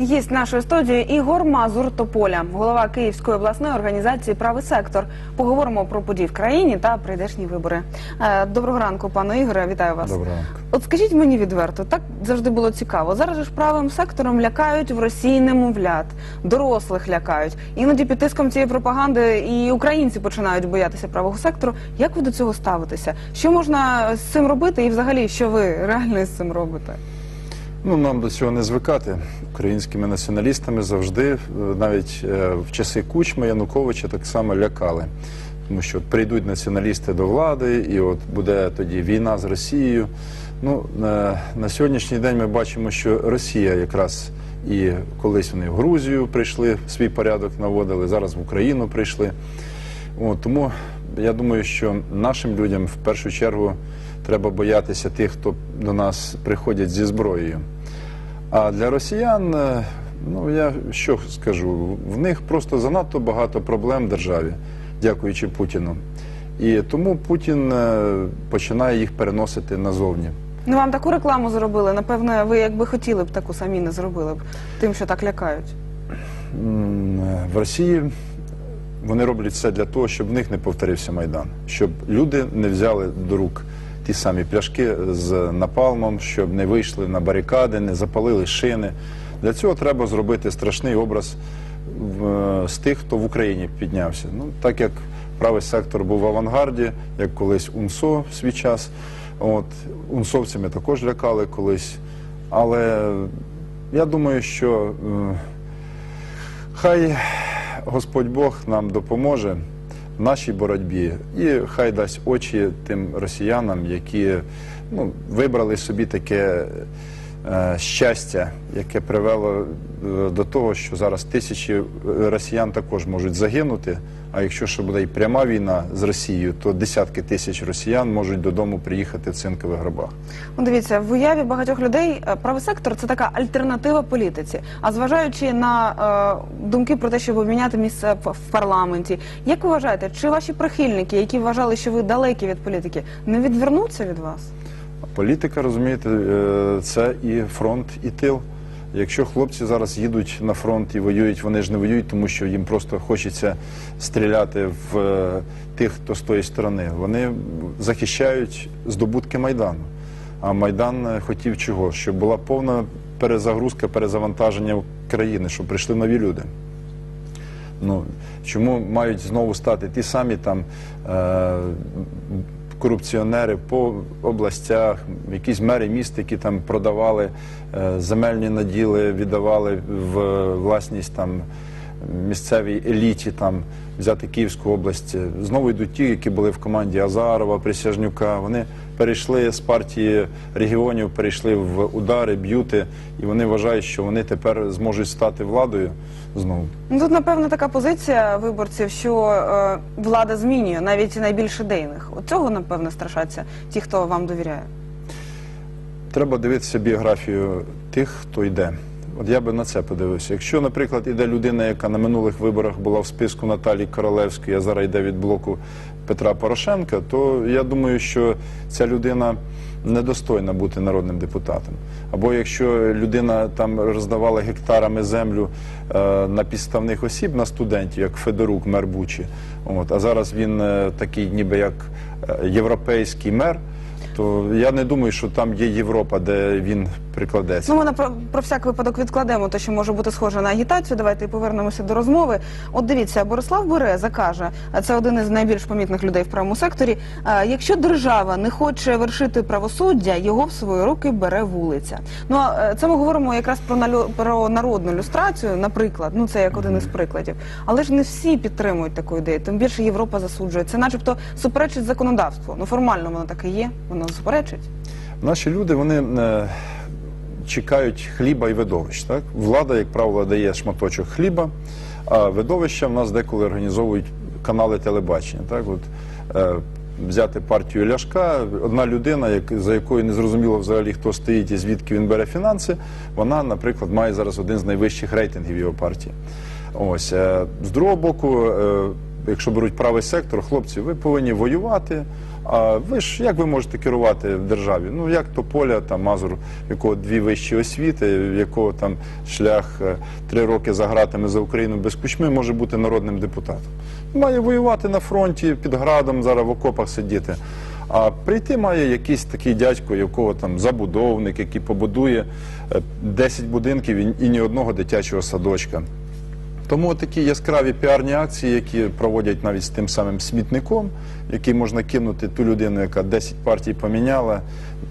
Гість нашої студії Ігор Мазур Тополя, голова Київської обласної організації Правий сектор. Поговоримо про події в країні та прийдешні вибори. Е, Доброго ранку, пане Ігоре. Вітаю вас. Доброго ранку. От скажіть мені відверто, так завжди було цікаво. Зараз ж правим сектором лякають в Росії немовлят, дорослих лякають. Іноді під тиском цієї пропаганди і українці починають боятися правого сектору. Як ви до цього ставитеся? Що можна з цим робити, і взагалі що ви реально з цим робите? Ну, нам до цього не звикати. Українськими націоналістами завжди, е, навіть е, в часи Кучми, Януковича, так само лякали. Тому що от прийдуть націоналісти до влади, і от буде тоді війна з Росією. Ну, на, на сьогоднішній день ми бачимо, що Росія якраз і колись вони в Грузію прийшли, свій порядок наводили, зараз в Україну прийшли. От, тому я думаю, що нашим людям в першу чергу треба боятися тих, хто до нас приходять зі зброєю. А для росіян, е, ну я що скажу, в них просто занадто багато проблем в державі, дякуючи Путіну. І тому Путін е, починає їх переносити назовні. Ну вам таку рекламу зробили. Напевно, ви якби хотіли б таку самі не зробили б тим, що так лякають. Е, В Росії вони роблять все для того, щоб в них не повторився Майдан, щоб люди не взяли до рук ті самі пляшки з напалмом, щоб не вийшли на барикади, не запалили шини. Для цього треба зробити страшний образ з тих, хто в Україні піднявся. Ну, так як правий сектор був в авангарді, як колись УНСО в свій час. От, унсовцями також лякали колись. Але я думаю, що е, Хай Господь Бог нам допоможе нашій боротьбі. І хай дасть очі тим росіянам, які ну, вибрали собі таке щастя, яке привело е, до того, що зараз тисячі е, росіян також можуть загинути. А якщо ще буде і пряма війна з Росією, то десятки тисяч росіян можуть додому приїхати в цинкових гробах. Ну, дивіться, в уяві багатьох людей е, правий сектор це така альтернатива політиці. А зважаючи на е, думки про те, щоб обміняти місце в парламенті, як ви вважаєте, чи ваші прихильники, які вважали, що ви далекі від політики, не відвернуться від вас? Політика, розумієте, е, це і фронт, і тил. Якщо хлопці зараз їдуть на фронт і воюють, вони ж не воюють, тому що їм просто хочеться стріляти в е, тих, хто з тої сторони. Вони захищають здобутки Майдану. А Майдан е, хотів чого? Щоб була повна перезагрузка, перезавантаження країни, щоб прийшли нові люди. Ну, чому мають знову стати ті самі там е, корупціонери по областях, якісь мери міст, які там продавали е, земельні наділи, віддавали в власність там місцевій еліті, там взяти Київську область. Знову йдуть ті, які були в команді Азарова, Присяжнюка. Вони перейшли з партії регіонів, перейшли в удари, б'юти, і вони вважають, що вони тепер зможуть стати владою знову. Ну, Тут, напевно, така позиція виборців, що е, влада змінює навіть найбільш ідейних. От цього, напевно, страшаться ті, хто вам довіряє. Треба дивитися біографію тих, хто йде. От я би на це подивився. Якщо, наприклад, іде людина, яка на минулих виборах була в списку Наталії Королевської, а зараз йде від блоку Петра Порошенка, то я думаю, що ця людина недостойна бути народним депутатом. Або якщо людина там роздавала гектарами землю е, на підставних осіб, на студентів, як Федорук, мер Бучі, от, а зараз він е, такий, ніби як е, європейський мер. То я не думаю, що там є Європа, де він прикладеться. Ну, ми на про, про всяк випадок відкладемо те, що може бути схоже на агітацію. Давайте повернемося до розмови. От дивіться, Борислав Береза каже, це один із найбільш помітних людей в правому секторі. Якщо держава не хоче вершити правосуддя, його в свої руки бере вулиця. Ну а е, це ми говоримо якраз про налю- про народну люстрацію, наприклад. Ну це як один із прикладів. Але ж не всі підтримують таку ідею. Тим більше Європа засуджує. Це, начебто, суперечить законодавству. Ну формально воно так і є. Воно суперечить. Наші люди вони е, чекають хліба і видовищ. Так? Влада, як правило, дає шматочок хліба, а видовища в нас деколи організовують канали телебачення. Так? От, е, взяти партію Ляшка, одна людина, як, за якою не зрозуміло взагалі, хто стоїть і звідки він бере фінанси, вона, наприклад, має зараз один з найвищих рейтингів його партії. Ось е, з другого боку, е, якщо беруть правий сектор, хлопці, ви повинні воювати. А ви ж як ви можете керувати в державі? Ну як Тополя, там Мазур, якого дві вищі освіти, в якого там шлях е, три роки за гратами за Україну без кучми може бути народним депутатом. Має воювати на фронті під градом, зараз в окопах сидіти. А прийти має якийсь такий дядько, якого там забудовник, який побудує е, 10 будинків і- і ні одного дитячого садочка. Тому такі яскраві піарні акції, які проводять навіть з тим самим смітником, який можна кинути ту людину, яка 10 партій поміняла,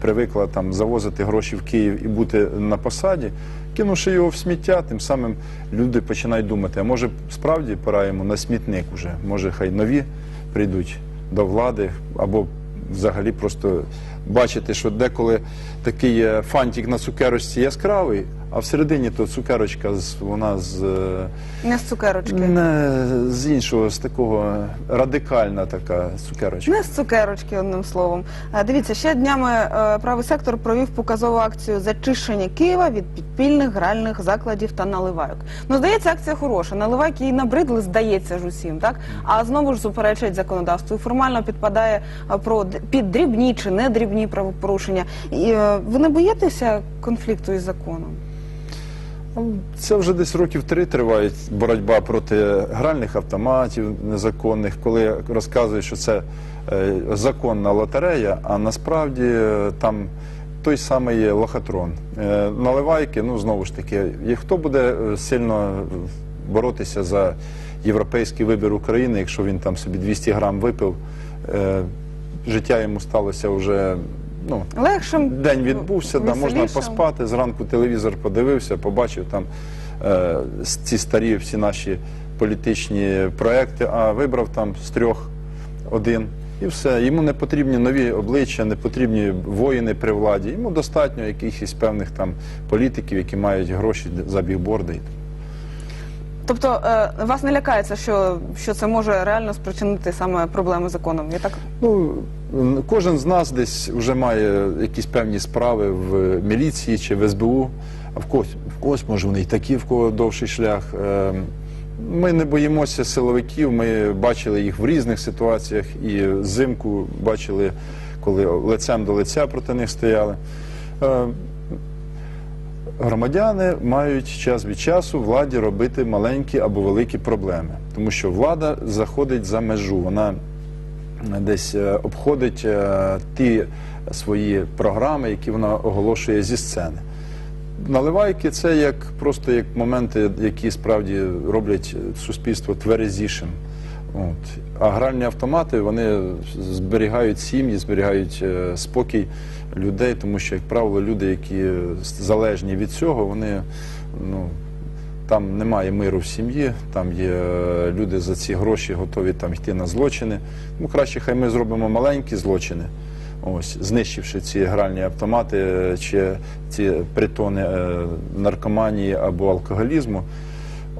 привикла там завозити гроші в Київ і бути на посаді, кинувши його в сміття, тим самим люди починають думати, а може справді пора йому на смітник уже, може хай нові прийдуть до влади або взагалі просто бачити, що деколи такий е, фантик на цукерочці яскравий, а всередині то цукерочка з вона з е, Не з цукерочки. не з іншого, з такого радикальна така цукерочка. Не з цукерочки, одним словом. Е, Дивіться, ще днями е, правий сектор провів показову акцію зачищення Києва від підпільних гральних закладів та наливайок. Ну, здається, акція хороша. Наливайки і набридли, здається ж усім, так? А знову ж суперечать законодавству. І формально підпадає е, про д- під дрібні чи не дрібні правопорушення. І е, ви не боїтеся конфлікту із законом? Ну, Це вже десь років три триває боротьба проти гральних автоматів незаконних, коли розказують, що це е, законна лотерея, а насправді е, там той самий лохотрон. Е, наливайки, ну знову ж таки, і хто буде сильно боротися за європейський вибір України, якщо він там собі 200 грам випив, життя йому сталося вже. Ну, Легшим День відбувся, да, можна веселішим. поспати. Зранку телевізор подивився, побачив там е, ці старі всі наші політичні проекти, а вибрав там з трьох один. І все. Йому не потрібні нові обличчя, не потрібні воїни при владі. Йому достатньо якихось певних там політиків, які мають гроші за бігборди. Тобто е, вас не лякається, що, що це може реально спричинити саме проблеми з законом? Я так Ну, кожен з нас десь вже має якісь певні справи в міліції чи в СБУ, а в когось, в когось може вони і такі, в кого довший шлях. Е, Ми не боїмося силовиків, ми бачили їх в різних ситуаціях і взимку бачили, коли лицем до лиця проти них стояли. Е, Громадяни мають час від часу владі робити маленькі або великі проблеми, тому що влада заходить за межу. Вона десь е, обходить е, ті свої програми, які вона оголошує зі сцени. Наливайки це як просто як моменти, які справді роблять суспільство тверезішим. От. А гральні автомати вони зберігають сім'ї, зберігають е, спокій людей, тому що, як правило, люди, які залежні від цього, вони ну, там немає миру в сім'ї, там є е, люди за ці гроші готові там йти на злочини. Ну краще хай ми зробимо маленькі злочини, ось знищивши ці гральні автомати е, чи ці притони наркоманії або алкоголізму.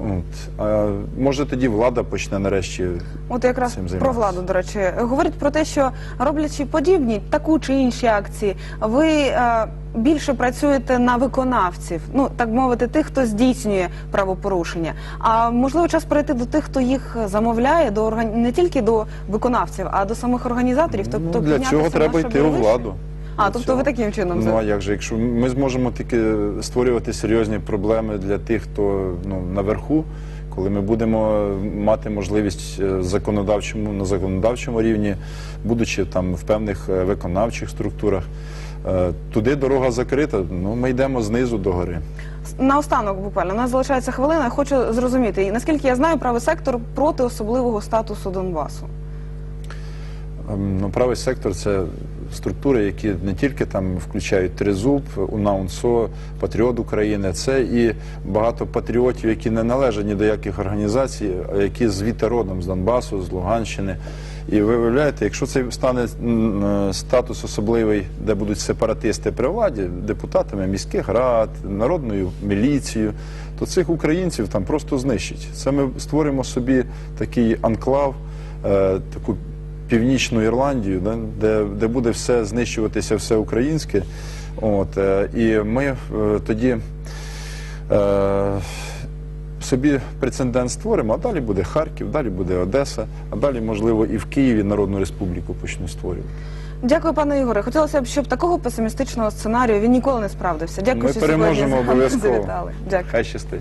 От. А може тоді влада почне нарешті От якраз цим про займатися. владу, до речі, говорить про те, що роблячи подібні таку чи інші акції, ви е, більше працюєте на виконавців, ну так мовити, тих, хто здійснює правопорушення. А можливо, час перейти до тих, хто їх замовляє, до орган... не тільки до виконавців, а до самих організаторів. Тобто ну, для піднятися цього треба на йти у шаблю вище? владу. А, тобто ви таким чином Ну а як же, якщо ми зможемо тільки створювати серйозні проблеми для тих, хто ну наверху, коли ми будемо мати можливість е, законодавчому на законодавчому рівні, будучи там в певних е, виконавчих структурах, е, туди дорога закрита. Ну ми йдемо знизу до гори. Наостанок, буквально, у нас залишається хвилина. Я хочу зрозуміти, і наскільки я знаю, правий сектор проти особливого статусу Донбасу. Ем, Ну, правий сектор це структури, які не тільки там включають Тризуб, УНАУНСО, Патріот України, це і багато патріотів, які не належать ні до яких організацій, а які звідти родом з Донбасу, з Луганщини. І ви виявляєте, якщо це стане е, статус особливий, де будуть сепаратисти при владі, депутатами міських рад, народною міліцією, то цих українців там просто знищать. Це ми створимо собі такий анклав, е, таку північну Ірландію, да, де, де буде все знищуватися, все українське. От, е, і ми е, тоді е, собі прецедент створимо, а далі буде Харків, далі буде Одеса, а далі, можливо, і в Києві Народну Республіку почнуть створювати. Дякую, пане Ігоре. Хотілося б, щоб такого песимістичного сценарію він ніколи не справдився. Дякую, Ми що переможемо сьогодні з нами обов'язково. завітали. Дякую. Хай щастить.